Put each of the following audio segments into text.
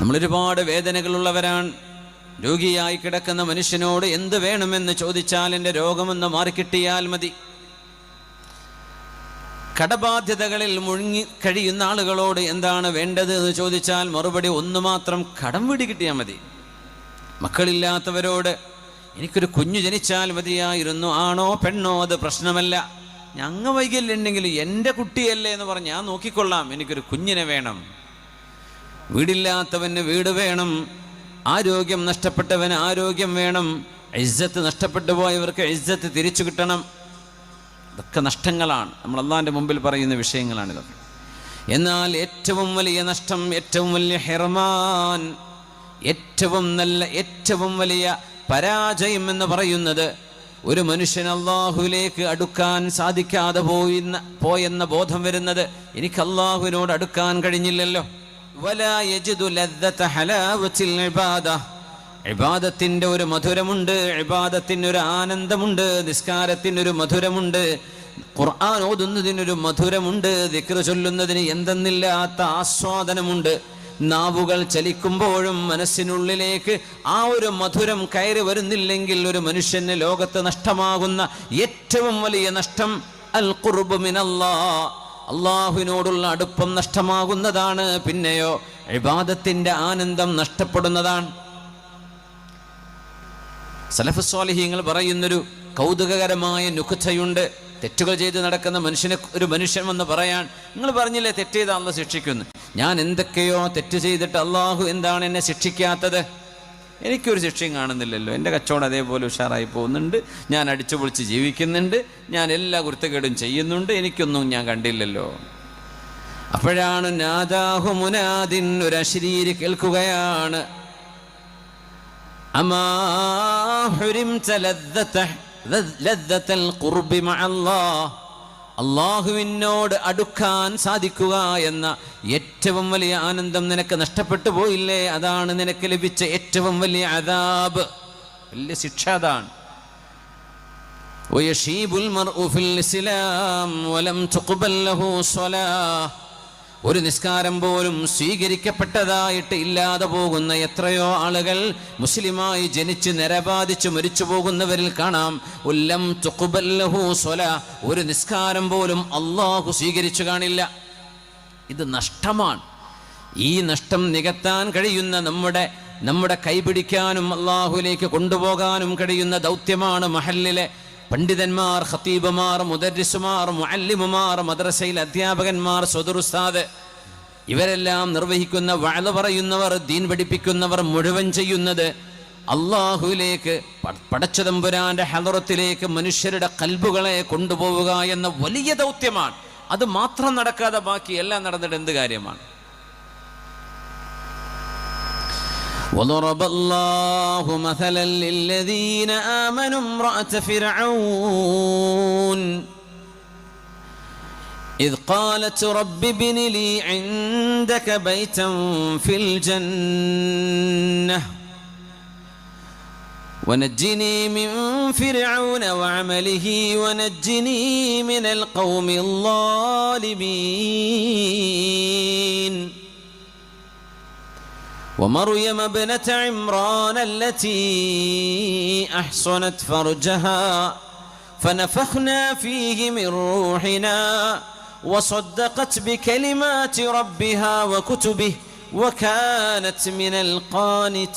നമ്മളൊരുപാട് വേദനകളുള്ളവരാണ്. രോഗിയായി കിടക്കുന്ന മനുഷ്യനോട് എന്ത് വേണമെന്ന് ചോദിച്ചാൽ എന്റെ രോഗമെന്ന് മാറിക്കിട്ടിയാൽ മതി. കടബാധ്യതകളിൽ മുഴുങ്ങി കഴിയുന്ന ആളുകളോട് എന്താണ് വേണ്ടത് എന്ന് ചോദിച്ചാൽ മറുപടി ഒന്ന് മാത്രം കടം വീടി കിട്ടിയാൽ മതി. മക്കളില്ലാത്തവരോട് എനിക്കൊരു കുഞ്ഞു ജനിച്ചാൽ മതിയായിരുന്നു ആണോ പെണ്ണോ അത് പ്രശ്നമല്ല. ഞങ്ങ വൈകല്യുണ്ടെങ്കിൽ എന്റെ കുട്ടിയല്ലേ എന്ന് പറഞ്ഞ് ഞാൻ നോക്കിക്കൊള്ളാം. എനിക്കൊരു കുഞ്ഞിനെ വേണം. വീടില്ലാത്തവന് വീട് വേണം. ആരോഗ്യം നഷ്ടപ്പെട്ടവന് ആരോഗ്യം വേണം. ഇജ്ജത്ത് നഷ്ടപ്പെട്ടു പോയവർക്ക് ഇജ്ജത്ത് തിരിച്ചു കിട്ടണം. ഇതൊക്കെ നഷ്ടങ്ങളാണ്. നമ്മൾ അള്ളാന്റെ മുമ്പിൽ പറയുന്ന വിഷയങ്ങളാണിതൊക്കെ എന്നാൽ ഏറ്റവും വലിയ നഷ്ടം ഏറ്റവും വലിയ ഹെർമാൻ ഏറ്റവും നല്ല ഏറ്റവും വലിയ പരാജയം എന്ന് പറയുന്നത് ഒരു മനുഷ്യൻ അള്ളാഹുവിലേക്ക് അടുക്കാൻ സാധിക്കാതെ പോയിന്ന പോയെന്ന ബോധം വരുന്നത് എനിക്ക് അള്ളാഹുവിനോട് അടുക്കാൻ കഴിഞ്ഞില്ലല്ലോ. വലാ യജിദു ലദ്ദത ഹലാവത്തിൽ ഇബാദ. ഇബാദത്തിന്റെ ഒരു മധുരമുണ്ട് ഇബാദത്തിന് ഒരു ആനന്ദമുണ്ട് നിസ്കാരത്തിനൊരു മധുരമുണ്ട് ഖുർആൻ ഓതുന്നതിനൊരു മധുരമുണ്ട് ദിക്ർ ചൊല്ലുന്നതിന് എന്തെന്നില്ലാത്ത ആസ്വാദനമുണ്ട്. നാവുകൾ ചലിക്കുമ്പോഴും മനസ്സിനുള്ളിലേക്ക് ആ ഒരു മധുരം കയറി വരുന്നില്ലെങ്കിൽ ഒരു മനുഷ്യന് ലോകത്ത് നഷ്ടമാകുന്ന ഏറ്റവും വലിയ നഷ്ടം അൽ ഖുർബ് മിനല്ലാ. അള്ളാഹുവിനോടുള്ള അടുപ്പം നഷ്ടമാകുന്നതാണ് പിന്നെയോ ഇബാദത്തിന്റെ ആനന്ദം നഷ്ടപ്പെടുന്നതാണ്. സലഫ് സ്വാലിഹ്യങ്ങൾ പറയുന്നൊരു കൗതുകകരമായ നുഖുതയുണ്ട്. തെറ്റുകൾ ചെയ്ത് നടക്കുന്ന മനുഷ്യനെ ഒരു മനുഷ്യൻ വന്ന് പറയാൻ നിങ്ങൾ പറഞ്ഞില്ലേ തെറ്റ് ചെയ്താൽ ശിക്ഷിക്കുന്നു? ഞാൻ എന്തൊക്കെയോ തെറ്റ് ചെയ്തിട്ട് അള്ളാഹു എന്താണ് എന്നെ ശിക്ഷിക്കാത്തത്? എനിക്കൊരു ശിക്ഷയും കാണുന്നില്ലല്ലോ. എന്റെ കച്ചവടം അതേപോലെ ഉഷാറായി പോകുന്നുണ്ട്. ഞാൻ അടിച്ചു പൊളിച്ച് ജീവിക്കുന്നുണ്ട്. ഞാൻ എല്ലാ കുരുത്തക്കേടും ചെയ്യുന്നുണ്ട്. എനിക്കൊന്നും ഞാൻ കണ്ടില്ലല്ലോ. അപ്പോഴാണ് നാദാഹു മുനാദിൻ ഒരു അശരീരി കേൾക്കുകയാണ്. അമാഹുരിം അള്ളാഹുവിനോട് അടുക്കാൻ സാധിക്കുക എന്ന ഏറ്റവും വലിയ ആനന്ദം നിനക്ക് നഷ്ടപ്പെട്ടു പോയില്ലേ അതാണ് നിനക്ക് ലഭിച്ച ഏറ്റവും വലിയ അതാബ് വലിയ ശിക്ഷ അതാണ് ويشيب المرء في الإسلام ولم تقبل له صلاة ഒരു നിസ്കാരം പോലും സ്വീകരിക്കപ്പെട്ടതായിട്ട് ഇല്ലാതെ പോകുന്ന എത്രയോ ആളുകൾ മുസ്ലിമായി ജനിച്ച് നിരപാധിച്ച് മരിച്ചു പോകുന്നവരിൽ കാണാം. ഉല്ലം സ്വല. ഒരു നിസ്കാരം പോലും അള്ളാഹു സ്വീകരിച്ചു കാണില്ല. ഇത് നഷ്ടമാണ്. ഈ നഷ്ടം നികത്താൻ കഴിയുന്ന നമ്മുടെ നമ്മുടെ കൈപിടിക്കാനും അള്ളാഹുലേക്ക് കൊണ്ടുപോകാനും കഴിയുന്ന ദൗത്യമാണ് മഹല്ലിലെ പണ്ഡിതന്മാർ ഖത്തീബുമാർ മുദരിസുമാർ മുഅല്ലിമുമാർ മദ്രസയിൽ അധ്യാപകന്മാർ സ്വതുറുസ്താദ് ഇവരെല്ലാം നിർവഹിക്കുന്ന വഴ പറയുന്നവർ ദീൻ പഠിപ്പിക്കുന്നവർ മുഴുവൻ ചെയ്യുന്നത് അള്ളാഹുവിലേക്ക് പടച്ചതമ്പുരാന്റെ ഹലറത്തിലേക്ക് മനുഷ്യരുടെ കൽബുകളെ കൊണ്ടുപോവുക എന്ന വലിയ ദൗത്യമാണ്. അത് മാത്രം നടക്കാതെ ബാക്കി എല്ലാം നടന്നിട്ട് എന്ത് കാര്യമാണ്? وضرب الله مثلا للذين آمنوا امرأة فرعون. إذ قالت رب ابن لي عندك بيتا في الجنة. ونجني من فرعون وعمله ونجني من القوم الظالمين. ومريم ابنة عمران التي أحصنت فرجها فنفخنا فيه من روحنا وصدقت بكلمات ربها وكتبه وكانت من القانتين.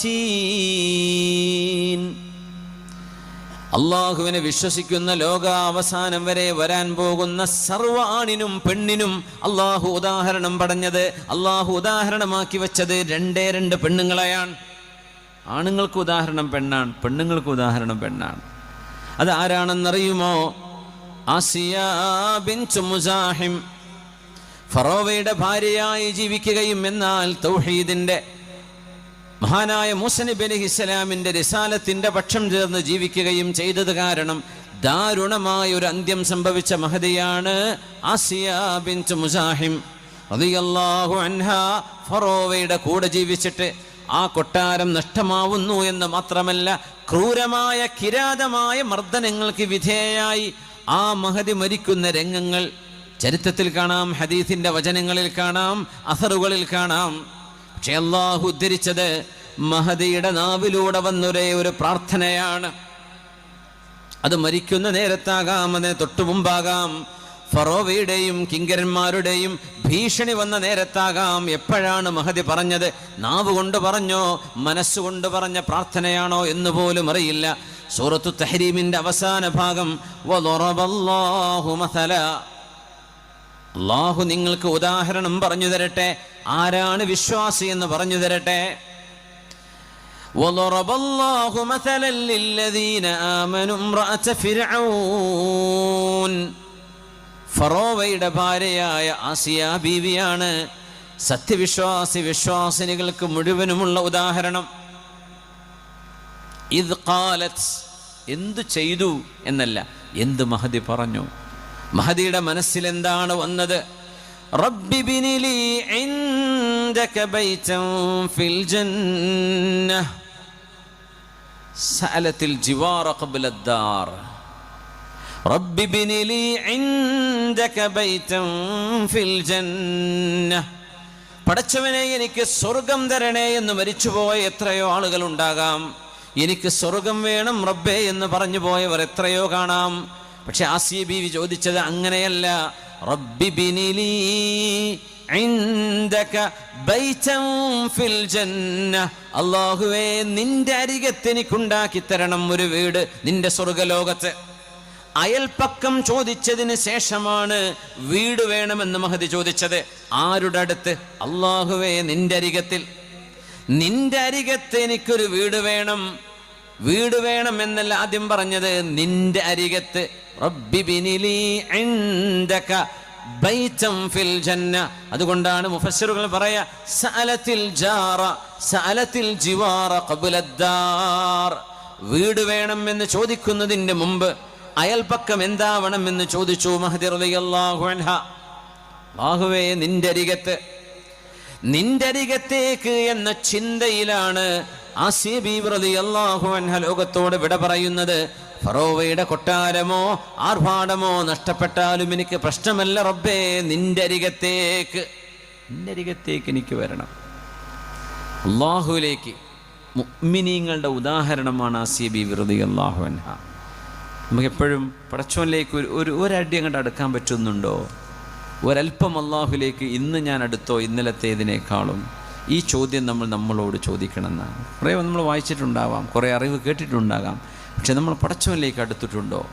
അള്ളാഹുവിനെ വിശ്വസിക്കുന്ന ലോകാവസാനം വരെ വരാൻ പോകുന്ന സർവ ആണിനും പെണ്ണിനും അള്ളാഹു ഉദാഹരണം പറഞ്ഞത് അള്ളാഹു ഉദാഹരണമാക്കി വെച്ചത് രണ്ടേ രണ്ട് പെണ്ണുങ്ങളെയാണ്. ആണുങ്ങൾക്ക് ഉദാഹരണം പെണ്ണാണ് പെണ്ണുങ്ങൾക്ക് ഉദാഹരണം പെണ്ണാണ്. അത് ആരാണെന്നറിയുമോ? മുസാഹിം. ഫറോവയുടെ ഭാര്യയായി ജീവിക്കുകയും എന്നാൽ തൗഹീദിന്റെ മഹാനായ മൂസനബി അലി ഇസ്ലാമിന്റെ പക്ഷം ചേർന്ന് ജീവിക്കുകയും ചെയ്തത് കാരണം ദാരുണമായ ഒരു അന്ത്യം സംഭവിച്ച മഹതിയാണ് ആസിയ ഫറോവയുടെ കൂടെ ജീവിച്ചിട്ട് ആ കൊട്ടാരം നഷ്ടമാവുന്നു എന്ന് മാത്രമല്ല ക്രൂരമായ കിരാതമായ മർദ്ദനങ്ങൾക്ക് വിധേയായി ആ മഹതി മരിക്കുന്ന രംഗങ്ങൾ ചരിത്രത്തിൽ കാണാം ഹദീസിന്റെ വചനങ്ങളിൽ കാണാം അസറുകളിൽ കാണാം. പക്ഷെ അള്ളാഹു ഉദ്ധരിച്ചത് മഹദിയുടെ നാവിലൂടെ വന്നൊരേ ഒരു പ്രാർത്ഥനയാണ്. അത് മരിക്കുന്ന നേരത്താകാം അതിന് തൊട്ടു മുമ്പാകാം. ഫറോവയുടെയും കിങ്കരന്മാരുടെയും ഭീഷണി വന്ന നേരത്താകാം. എപ്പോഴാണ് മഹതി പറഞ്ഞത്? നാവ് കൊണ്ട് പറഞ്ഞോ മനസ്സുകൊണ്ട് പറഞ്ഞ പ്രാർത്ഥനയാണോ എന്ന് പോലും അറിയില്ല. സൂറത്തു തഹരീമിന്റെ അവസാന ഭാഗം. അള്ളാഹു നിങ്ങൾക്ക് ഉദാഹരണം പറഞ്ഞു തരട്ടെ ആരാണ് വിശ്വാസി എന്ന് പറഞ്ഞു തരട്ടെ وضرب الله مثلا للذين آمنوا امرأة فرعون ഫറോവയുടെ ഭാര്യയായ ആസിയ ബീവിയാണ് സത്യവിശ്വാസി വിശ്വാസിനികൾക്ക് മുഴുവനുമുള്ള ഉദാഹരണം ഇത് കാലത്ത് എന്തു ചെയ്തു എന്നല്ല എന്ത് മഹദി പറഞ്ഞു മഹദിയുടെ മനസ്സിൽ എന്താണ് വന്നത് റബ്ബി ബിനി ലീ ഇൻദക ബൈതൻ ഫിൽ ജന്നഹ സഅലത്തിൽ ജിവാറ ഖബ്ല الدار رب ابن لي عندك بيتا في الجنة പടച്ചവനെ എനിക്ക് സ്വർഗം തരണേ എന്ന് മരിച്ചുപോയ എത്രയോ ആളുകൾ ഉണ്ടാകാം എനിക്ക് സ്വർഗം വേണം റബ്ബേ എന്ന് പറഞ്ഞു പോയവർ എത്രയോ കാണാം പക്ഷെ ആസിയ ബീവി ചോദിച്ചത് അങ്ങനെയല്ല. അള്ളാഹുവേ നിന്റെ അരികത്തെനിക്കുണ്ടാക്കി തരണം ഒരു വീട് നിന്റെ സ്വർഗലോകത്ത്. അയൽപ്പക്കം ചോദിച്ചതിന് ശേഷമാണ് വീട് വേണമെന്ന് മഹതി ചോദിച്ചത്. ആരുടെ അടുത്ത്? അള്ളാഹുവേ നിന്റെ അരികത്തിൽ. നിന്റെ അരികത്ത് എനിക്കൊരു വീട് വേണം. വീട് വേണം എന്നല്ല ആദ്യം പറഞ്ഞത്. നിന്റെ അരികത്ത് ഫിൽ ജന്ന. അതുകൊണ്ടാണ് മുഫസ്സിറുകൾ പറയാ സഅലത്തിൽ ജാറ സഅലത്തിൽ ജിവാറ വീട് വേണം എന്ന് ചോദിക്കുന്നതിന്റെ മുമ്പ് അയൽപക്കം എന്താവണം എന്ന് ചോദിച്ചു മഹദി റളിയല്ലാഹു അൻഹ. നിന്റെ അരികത്ത്. നിന്റെ അരികത്തേക്ക് എന്ന ചിന്തയിലാണ് ലോകത്തോട് വിട പറയുന്നത് ഫറോവയുടെ കൊട്ടാരമോ ആർഭാടമോ നഷ്ടപ്പെട്ടാലും എനിക്ക് പ്രശ്നമല്ല റബ്ബേ നിന്റെ അരികത്തേക്ക്. നിന്റെ അരികത്തേക്ക് എനിക്ക് വരണം. അള്ളാഹുവിലേക്ക് മുഅ്മിനീങ്ങളുടെ ഉദാഹരണമാണ് ആസിയ വിറുതി അള്ളാഹു അൻഹ. നമുക്ക് എപ്പോഴും പടച്ചോനിലേക്ക് ഒരു ഒരു ഒരടി അങ്ങോട്ട് അടുക്കാൻ പറ്റുന്നുണ്ടോ? ഒരൽപ്പം അള്ളാഹുലേക്ക് ഇന്ന് ഞാൻ അടുത്തോ ഇന്നലത്തേതിനേക്കാളും ഈ ചോദ്യം നമ്മൾ നമ്മളോട് ചോദിക്കണമെന്നാണ്. കുറേ നമ്മൾ വായിച്ചിട്ടുണ്ടാവാം കുറേ അറിവ് കേട്ടിട്ടുണ്ടാകാം. പക്ഷെ നമ്മൾ പടച്ചവനിലേക്ക് അടുത്തിട്ടുണ്ടോ?